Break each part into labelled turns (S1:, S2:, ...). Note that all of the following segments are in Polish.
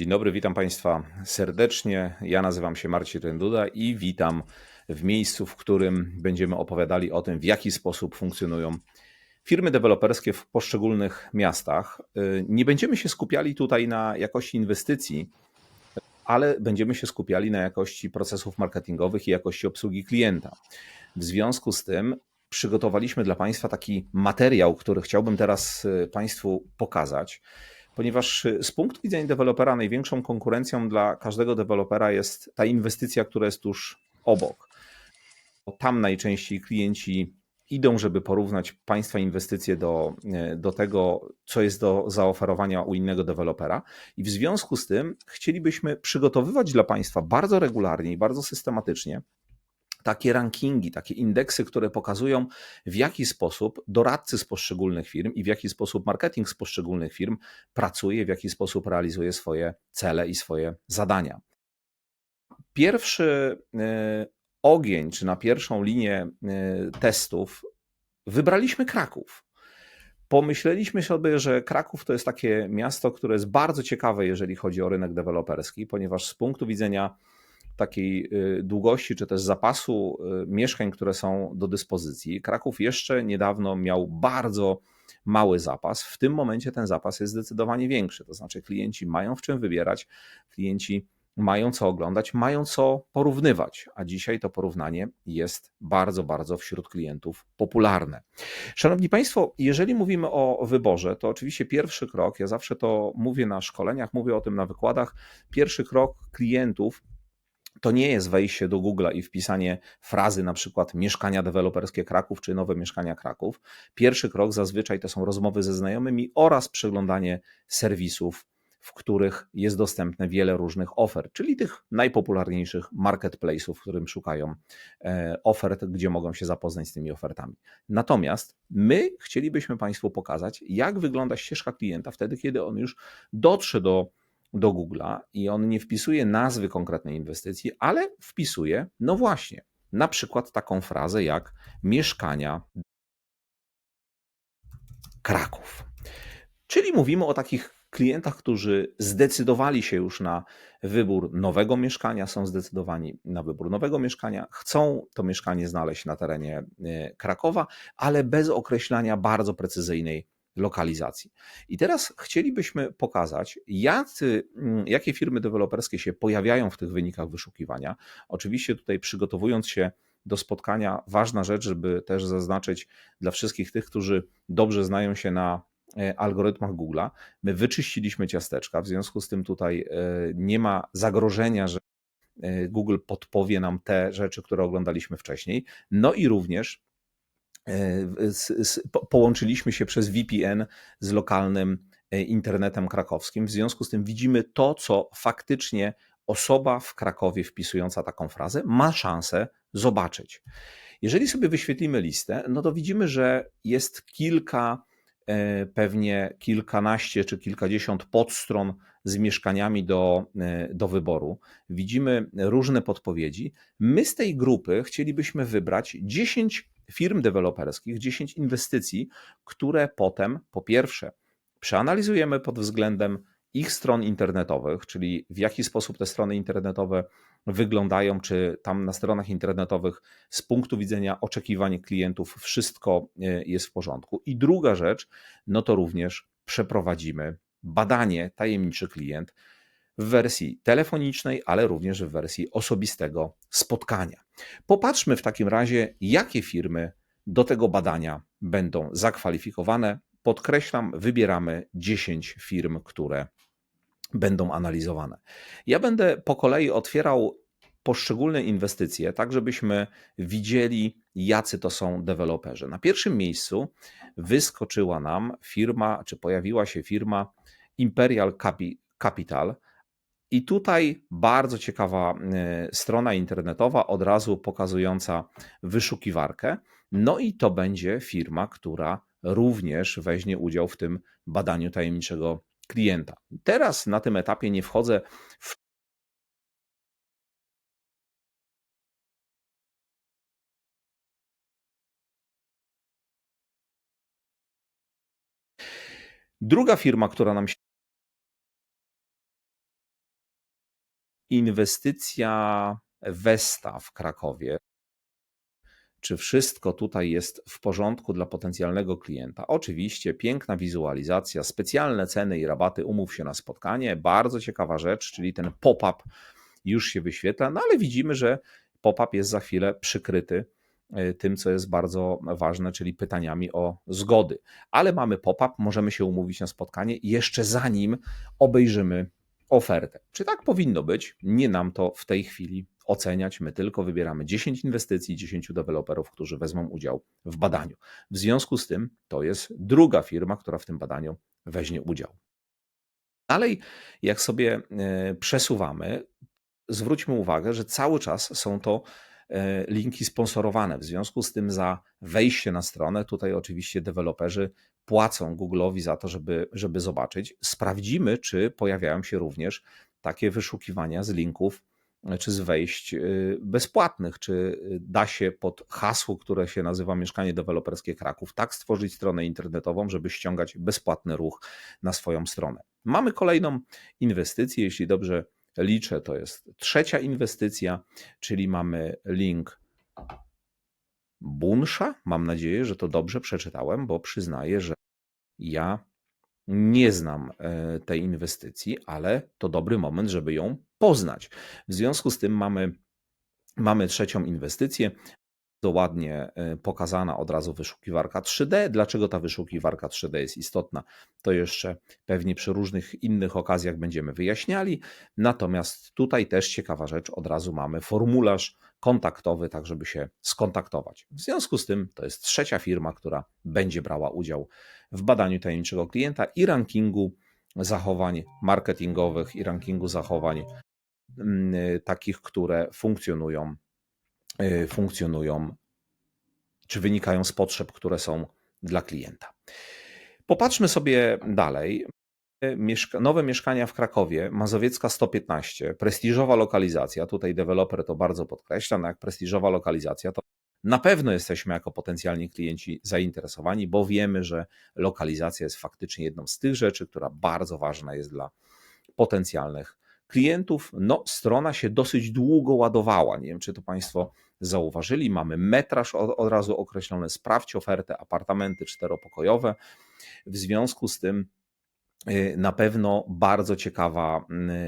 S1: Dzień dobry, witam Państwa serdecznie. Ja nazywam się Marcin Renduda i witam w miejscu, w którym będziemy opowiadali o tym, w jaki sposób funkcjonują firmy deweloperskie w poszczególnych miastach. Nie będziemy się skupiali tutaj na jakości inwestycji, ale będziemy się skupiali na jakości procesów marketingowych i jakości obsługi klienta. W związku z tym przygotowaliśmy dla Państwa taki materiał, który chciałbym teraz Państwu pokazać ponieważ y, z punktu widzenia dewelopera największą konkurencją dla każdego dewelopera jest ta inwestycja, która jest tuż obok. Tam najczęściej klienci idą, żeby porównać Państwa inwestycje do, y, do tego, co jest do zaoferowania u innego dewelopera. I w związku z tym chcielibyśmy przygotowywać dla Państwa bardzo regularnie i bardzo systematycznie takie rankingi, takie indeksy, które pokazują, w jaki sposób doradcy z poszczególnych firm i w jaki sposób marketing z poszczególnych firm pracuje, w jaki sposób realizuje swoje cele i swoje zadania. Pierwszy e, ogień, czy na pierwszą linię e, testów wybraliśmy Kraków. Pomyśleliśmy sobie, że Kraków to jest takie miasto, które jest bardzo ciekawe, jeżeli chodzi o rynek deweloperski, ponieważ z punktu widzenia takiej y, długości czy też zapasu y, mieszkań, które są do dyspozycji. Kraków jeszcze niedawno miał bardzo mały zapas. W tym momencie ten zapas jest zdecydowanie większy. To znaczy, klienci mają w czym wybierać, klienci mają co oglądać, mają co porównywać, a dzisiaj to porównanie jest bardzo, bardzo wśród klientów popularne. Szanowni Państwo, jeżeli mówimy o wyborze, to oczywiście pierwszy krok, ja zawsze to mówię na szkoleniach, mówię o tym na wykładach, pierwszy krok klientów to nie jest wejście do Google'a i wpisanie frazy na przykład mieszkania deweloperskie Kraków czy nowe mieszkania Kraków. Pierwszy krok zazwyczaj to są rozmowy ze znajomymi oraz przeglądanie serwisów, w których jest dostępne wiele różnych ofert, czyli tych najpopularniejszych marketplace'ów, w którym szukają e, ofert, gdzie mogą się zapoznać z tymi ofertami. Natomiast my chcielibyśmy Państwu pokazać, jak wygląda ścieżka klienta wtedy, kiedy on już dotrze do do Google'a i on nie wpisuje nazwy konkretnej inwestycji, ale wpisuje, no właśnie, na przykład taką frazę jak mieszkania Kraków. Czyli mówimy o takich klientach, którzy zdecydowali się już na wybór nowego mieszkania, są zdecydowani na wybór nowego mieszkania, chcą to mieszkanie znaleźć na terenie e, Krakowa, ale bez określania bardzo precyzyjnej lokalizacji. I teraz chcielibyśmy pokazać, jacy, mm, jakie firmy deweloperskie się pojawiają w tych wynikach wyszukiwania. Oczywiście tutaj przygotowując się do spotkania, ważna rzecz, żeby też zaznaczyć dla wszystkich tych, którzy dobrze znają się na e, algorytmach Google'a. My wyczyściliśmy ciasteczka, w związku z tym tutaj e, nie ma zagrożenia, że e, Google podpowie nam te rzeczy, które oglądaliśmy wcześniej. No i również połączyliśmy się przez VPN z lokalnym e, internetem krakowskim. W związku z tym widzimy to, co faktycznie osoba w Krakowie wpisująca taką frazę ma szansę zobaczyć. Jeżeli sobie wyświetlimy listę, no to widzimy, że jest kilka, e, pewnie kilkanaście czy kilkadziesiąt podstron z mieszkaniami do, do wyboru. Widzimy różne podpowiedzi. My z tej grupy chcielibyśmy wybrać 10 firm deweloperskich, 10 inwestycji, które potem po pierwsze przeanalizujemy pod względem ich stron internetowych, czyli w jaki sposób te strony internetowe wyglądają, czy tam na stronach internetowych z punktu widzenia oczekiwań klientów wszystko e, jest w porządku. I druga rzecz, no to również przeprowadzimy badanie tajemniczy klient w wersji telefonicznej, ale również w wersji osobistego spotkania. Popatrzmy w takim razie, jakie firmy do tego badania będą zakwalifikowane. Podkreślam, wybieramy 10 firm, które będą analizowane. Ja będę po kolei otwierał poszczególne inwestycje, tak żebyśmy widzieli, jacy to są deweloperzy. Na pierwszym miejscu wyskoczyła nam firma, czy pojawiła się firma Imperial Capital. I tutaj bardzo ciekawa e, strona internetowa, od razu pokazująca wyszukiwarkę. No i to będzie firma, która również weźmie udział w tym badaniu tajemniczego klienta. Teraz na tym etapie nie wchodzę w Druga firma, która nam się Inwestycja Vesta w Krakowie. Czy wszystko tutaj jest w porządku dla potencjalnego klienta? Oczywiście, piękna wizualizacja, specjalne ceny i rabaty, umów się na spotkanie. Bardzo ciekawa rzecz, czyli ten pop-up już się wyświetla, no ale widzimy, że pop-up jest za chwilę przykryty e, tym, co jest bardzo ważne, czyli pytaniami o zgody. Ale mamy pop-up, możemy się umówić na spotkanie jeszcze zanim obejrzymy ofertę. Czy tak powinno być? Nie nam to w tej chwili oceniać. My tylko wybieramy 10 inwestycji, 10 deweloperów, którzy wezmą udział w badaniu. W związku z tym to jest druga firma, która w tym badaniu weźmie udział. Dalej, jak sobie e, przesuwamy, zwróćmy uwagę, że cały czas są to e, linki sponsorowane. W związku z tym za wejście na stronę, tutaj oczywiście deweloperzy płacą Google'owi za to, żeby, żeby zobaczyć. Sprawdzimy, czy pojawiają się również takie wyszukiwania z linków czy z wejść y, bezpłatnych, czy da się pod hasło, które się nazywa Mieszkanie Deweloperskie Kraków, tak stworzyć stronę internetową, żeby ściągać bezpłatny ruch na swoją stronę. Mamy kolejną inwestycję, jeśli dobrze liczę, to jest trzecia inwestycja, czyli mamy link Bunsza. Mam nadzieję, że to dobrze przeczytałem, bo przyznaję, że ja nie znam e, tej inwestycji, ale to dobry moment, żeby ją poznać. W związku z tym mamy, mamy trzecią inwestycję. Ładnie e, pokazana od razu wyszukiwarka 3D. Dlaczego ta wyszukiwarka 3D jest istotna, to jeszcze pewnie przy różnych innych okazjach będziemy wyjaśniali. Natomiast tutaj też ciekawa rzecz, od razu mamy formularz kontaktowy, tak żeby się skontaktować. W związku z tym to jest trzecia firma, która będzie brała udział w badaniu tajemniczego klienta i rankingu zachowań marketingowych i rankingu zachowań mm, takich, które funkcjonują, y, funkcjonują czy wynikają z potrzeb, które są dla klienta. Popatrzmy sobie dalej. Nowe mieszkania w Krakowie, Mazowiecka 115, prestiżowa lokalizacja. Tutaj deweloper to bardzo podkreśla, no jak prestiżowa lokalizacja, to na pewno jesteśmy jako potencjalni klienci zainteresowani, bo wiemy, że lokalizacja jest faktycznie jedną z tych rzeczy, która bardzo ważna jest dla potencjalnych klientów. No, strona się dosyć długo ładowała. Nie wiem, czy to Państwo zauważyli. Mamy metraż od, od razu określony. Sprawdź ofertę, apartamenty czteropokojowe. W związku z tym na pewno bardzo ciekawa,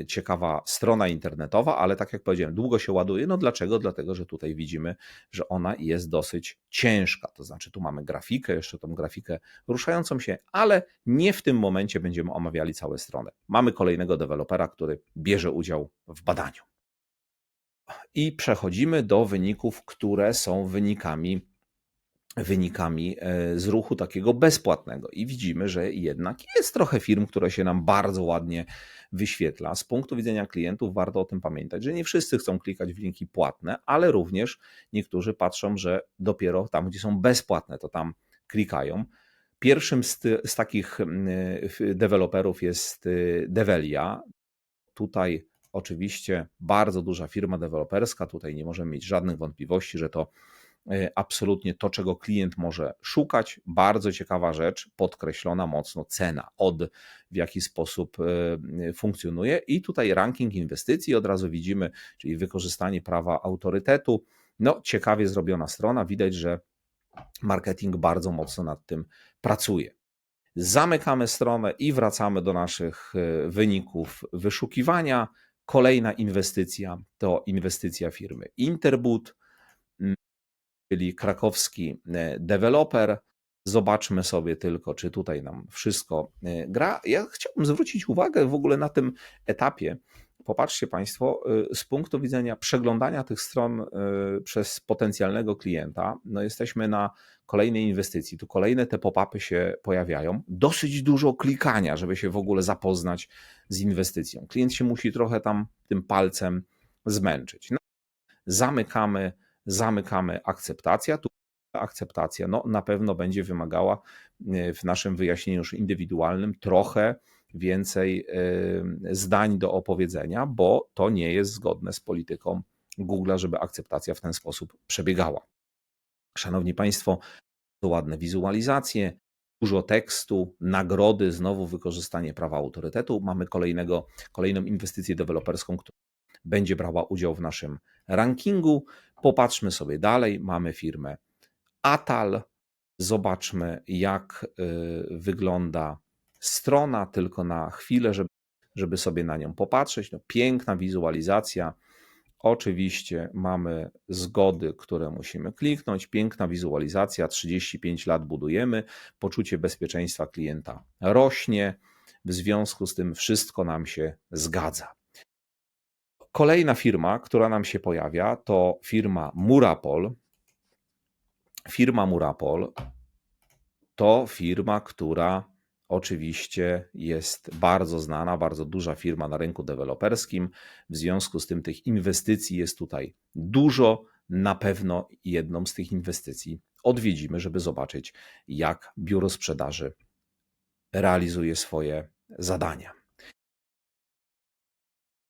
S1: y, ciekawa strona internetowa, ale tak jak powiedziałem, długo się ładuje. No dlaczego? Dlatego, że tutaj widzimy, że ona jest dosyć ciężka. To znaczy, tu mamy grafikę, jeszcze tą grafikę ruszającą się, ale nie w tym momencie będziemy omawiali całe strony. Mamy kolejnego dewelopera, który bierze udział w badaniu. I przechodzimy do wyników, które są wynikami wynikami e, z ruchu takiego bezpłatnego. I widzimy, że jednak jest trochę firm, które się nam bardzo ładnie wyświetla. Z punktu widzenia klientów warto o tym pamiętać, że nie wszyscy chcą klikać w linki płatne, ale również niektórzy patrzą, że dopiero tam, gdzie są bezpłatne, to tam klikają. Pierwszym z, z takich deweloperów jest y, Develia. Tutaj oczywiście bardzo duża firma deweloperska, tutaj nie możemy mieć żadnych wątpliwości, że to absolutnie to, czego klient może szukać. Bardzo ciekawa rzecz, podkreślona mocno cena, od w jaki sposób e, funkcjonuje. I tutaj ranking inwestycji od razu widzimy, czyli wykorzystanie prawa autorytetu. No, ciekawie zrobiona strona, widać, że marketing bardzo mocno nad tym pracuje. Zamykamy stronę i wracamy do naszych e, wyników wyszukiwania. Kolejna inwestycja to inwestycja firmy Interbut czyli krakowski e, deweloper. Zobaczmy sobie tylko, czy tutaj nam wszystko e, gra. Ja chciałbym zwrócić uwagę w ogóle na tym etapie. Popatrzcie Państwo, e, z punktu widzenia przeglądania tych stron przez potencjalnego klienta, no jesteśmy na kolejnej inwestycji. Tu kolejne te pop-upy się pojawiają. Dosyć dużo klikania, żeby się w ogóle zapoznać z inwestycją. Klient się musi trochę tam tym palcem zmęczyć. No, zamykamy zamykamy akceptacja. Tu akceptacja no, na pewno będzie wymagała e, w naszym wyjaśnieniu już indywidualnym trochę więcej e, zdań do opowiedzenia, bo to nie jest zgodne z polityką Google, żeby akceptacja w ten sposób przebiegała. Szanowni Państwo, to ładne wizualizacje, dużo tekstu, nagrody, znowu wykorzystanie prawa autorytetu. Mamy kolejnego, kolejną inwestycję deweloperską, która będzie brała udział w naszym rankingu. Popatrzmy sobie dalej. Mamy firmę Atal. Zobaczmy, jak y, wygląda strona, tylko na chwilę, żeby, sobie na nią popatrzeć. No, piękna wizualizacja. Oczywiście mamy zgody, które musimy kliknąć. Piękna wizualizacja, 35 lat budujemy, poczucie bezpieczeństwa klienta rośnie, w związku z tym wszystko nam się zgadza. Kolejna firma, która nam się pojawia, to firma Murapol. Firma Murapol to firma, która oczywiście jest bardzo znana, bardzo duża firma na rynku deweloperskim. W związku z tym tych inwestycji jest tutaj dużo. Na pewno jedną z tych inwestycji odwiedzimy, żeby zobaczyć, jak biuro sprzedaży realizuje swoje zadania.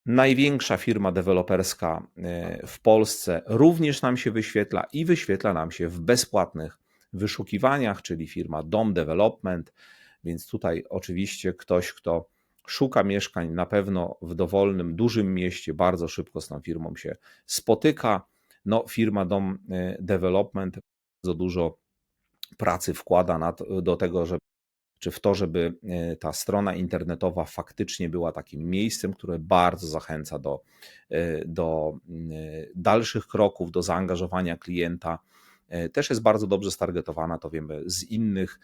S1: Największa firma deweloperska e, w Polsce również nam się wyświetla i wyświetla nam się w bezpłatnych wyszukiwaniach, czyli firma Dom Development. Więc tutaj oczywiście ktoś, kto szuka mieszkań, na pewno w dowolnym, dużym mieście bardzo szybko z tą firmą się spotyka. No, firma Dom e, Development bardzo dużo pracy wkłada to, do tego, żeby czy w to, żeby e, ta strona internetowa faktycznie była takim miejscem, które bardzo zachęca do, e, do dalszych kroków, do zaangażowania klienta. Też jest bardzo dobrze stargetowana, to wiemy z innych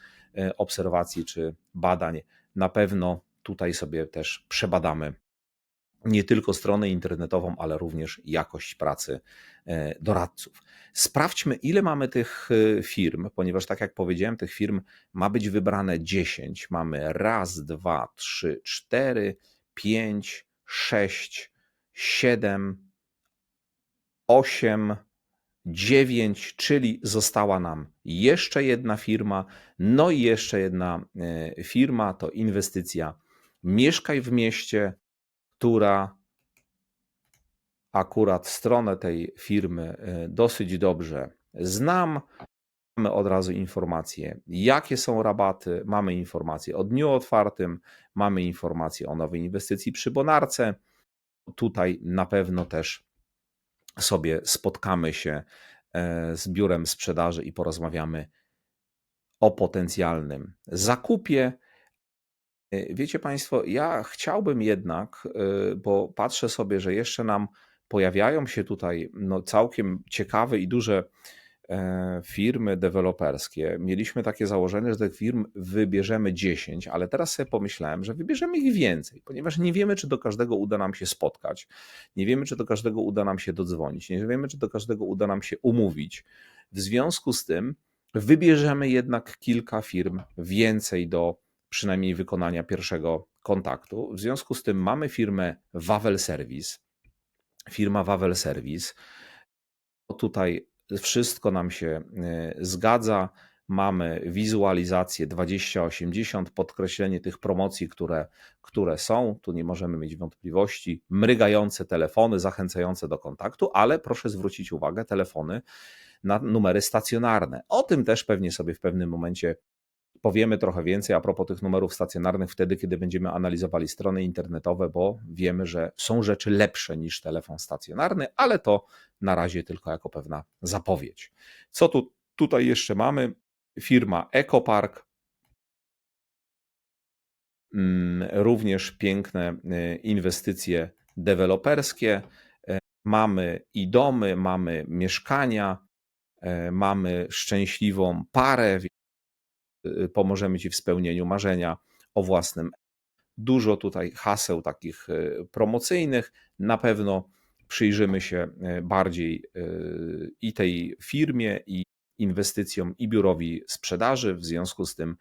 S1: obserwacji czy badań. Na pewno tutaj sobie też przebadamy nie tylko stronę internetową, ale również jakość pracy doradców. Sprawdźmy, ile mamy tych firm, ponieważ, tak jak powiedziałem, tych firm ma być wybrane 10. Mamy raz, dwa, trzy, cztery, pięć, sześć, siedem, osiem, dziewięć, czyli została nam jeszcze jedna firma. No i jeszcze jedna firma to inwestycja Mieszkaj w mieście, która akurat stronę tej firmy e, dosyć dobrze znam. Mamy od razu informacje, jakie są rabaty, mamy informacje o dniu otwartym, mamy informacje o nowej inwestycji przy Bonarce. Tutaj na pewno też sobie spotkamy się e, z biurem sprzedaży i porozmawiamy o potencjalnym zakupie. E, wiecie Państwo, ja chciałbym jednak, e, bo patrzę sobie, że jeszcze nam pojawiają się tutaj no, całkiem ciekawe i duże e, firmy deweloperskie. Mieliśmy takie założenie, że tych firm wybierzemy 10, ale teraz sobie pomyślałem, że wybierzemy ich więcej, ponieważ nie wiemy, czy do każdego uda nam się spotkać, nie wiemy, czy do każdego uda nam się dodzwonić, nie wiemy, czy do każdego uda nam się umówić. W związku z tym wybierzemy jednak kilka firm więcej do przynajmniej wykonania pierwszego kontaktu. W związku z tym mamy firmę Wawel Service. Firma Wawel Service. Tutaj wszystko nam się e, zgadza. Mamy wizualizację 2080, podkreślenie tych promocji, które, które są. Tu nie możemy mieć wątpliwości. Mrygające telefony zachęcające do kontaktu, ale proszę zwrócić uwagę, telefony na numery stacjonarne. O tym też pewnie sobie w pewnym momencie powiemy trochę więcej a propos tych numerów stacjonarnych wtedy, kiedy będziemy analizowali strony internetowe, bo wiemy, że są rzeczy lepsze niż telefon stacjonarny, ale to na razie tylko jako pewna zapowiedź. Co tu tutaj jeszcze mamy? Firma EcoPark. Mm, również piękne y, inwestycje deweloperskie. E, mamy i domy, mamy mieszkania, e, mamy szczęśliwą parę, pomożemy Ci w spełnieniu marzenia o własnym. Dużo tutaj haseł takich y, promocyjnych. Na pewno przyjrzymy się y, bardziej i tej firmie, i inwestycjom, i biurowi sprzedaży. W związku z tym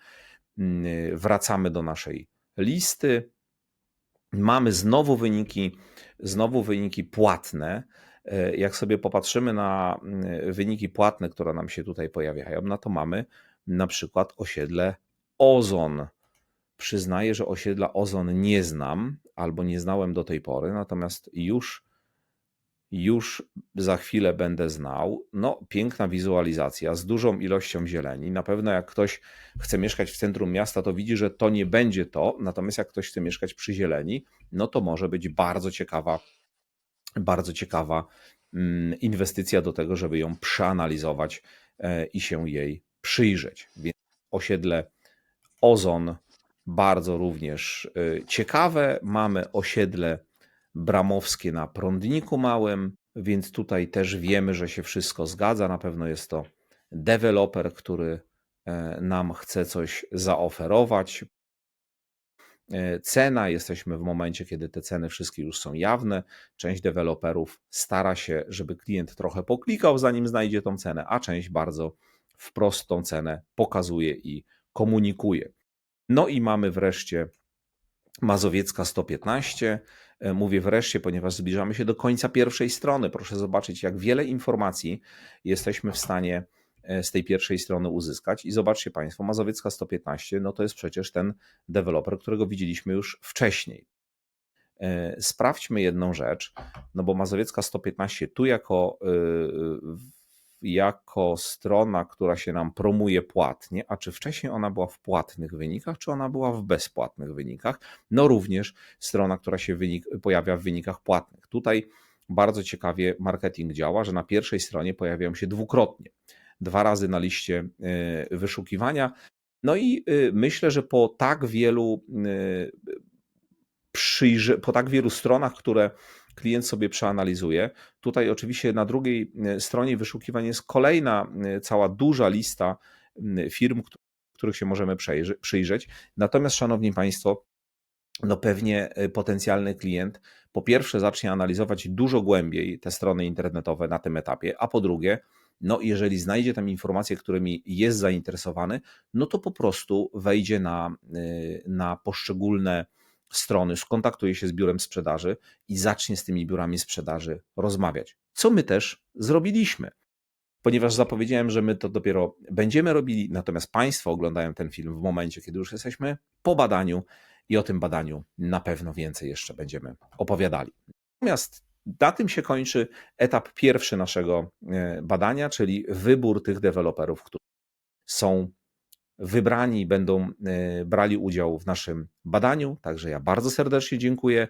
S1: mm, wracamy do naszej listy. Mamy znowu wyniki, znowu wyniki płatne. Jak sobie popatrzymy na wyniki płatne, które nam się tutaj pojawiają, no to mamy na przykład osiedle Ozon. Przyznaję, że osiedla Ozon nie znam albo nie znałem do tej pory, natomiast już, już za chwilę będę znał. No, piękna wizualizacja z dużą ilością zieleni. Na pewno, jak ktoś chce mieszkać w centrum miasta, to widzi, że to nie będzie to. Natomiast, jak ktoś chce mieszkać przy zieleni, no to może być bardzo ciekawa bardzo ciekawa mm, inwestycja do tego, żeby ją przeanalizować e, i się jej przyjrzeć. Więc osiedle Ozon bardzo również e, ciekawe. Mamy osiedle bramowskie na Prądniku Małym, więc tutaj też wiemy, że się wszystko zgadza. Na pewno jest to deweloper, który e, nam chce coś zaoferować. E, cena, jesteśmy w momencie, kiedy te ceny wszystkie już są jawne. Część deweloperów stara się, żeby klient trochę poklikał, zanim znajdzie tą cenę, a część bardzo wprost tą cenę pokazuje i komunikuje. No i mamy wreszcie Mazowiecka 115. E, mówię wreszcie, ponieważ zbliżamy się do końca pierwszej strony. Proszę zobaczyć, jak wiele informacji jesteśmy w stanie e, z tej pierwszej strony uzyskać. I zobaczcie Państwo, Mazowiecka 115, no to jest przecież ten deweloper, którego widzieliśmy już wcześniej. E, sprawdźmy jedną rzecz, no bo Mazowiecka 115 tu jako jako strona, która się nam promuje płatnie, a czy wcześniej ona była w płatnych wynikach, czy ona była w bezpłatnych wynikach? No również strona, która się wynik, pojawia w wynikach płatnych. Tutaj bardzo ciekawie marketing działa, że na pierwszej stronie pojawiają się dwukrotnie. Dwa razy na liście y, wyszukiwania. No i y, myślę, że po tak wielu y, po tak wielu stronach, które klient sobie przeanalizuje. Tutaj oczywiście na drugiej e, stronie wyszukiwań jest kolejna e, cała duża lista firm, których się możemy przyjrzeć. Natomiast, Szanowni Państwo, no pewnie e, potencjalny klient po pierwsze zacznie analizować dużo głębiej te strony internetowe na tym etapie, a po drugie, no jeżeli znajdzie tam informacje, którymi jest zainteresowany, no to po prostu wejdzie na, na poszczególne strony, skontaktuje się z biurem sprzedaży i zacznie z tymi biurami sprzedaży rozmawiać. Co my też zrobiliśmy. Ponieważ zapowiedziałem, że my to dopiero będziemy robili, natomiast Państwo oglądają ten film w momencie, kiedy już jesteśmy po badaniu i o tym badaniu na pewno więcej jeszcze będziemy opowiadali. Natomiast na tym się kończy etap pierwszy naszego e, badania, czyli wybór tych deweloperów, którzy są wybrani będą e, brali udział w naszym badaniu. Także ja bardzo serdecznie dziękuję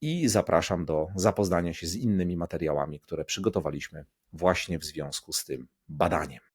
S1: i zapraszam do zapoznania się z innymi materiałami, które przygotowaliśmy właśnie w związku z tym badaniem.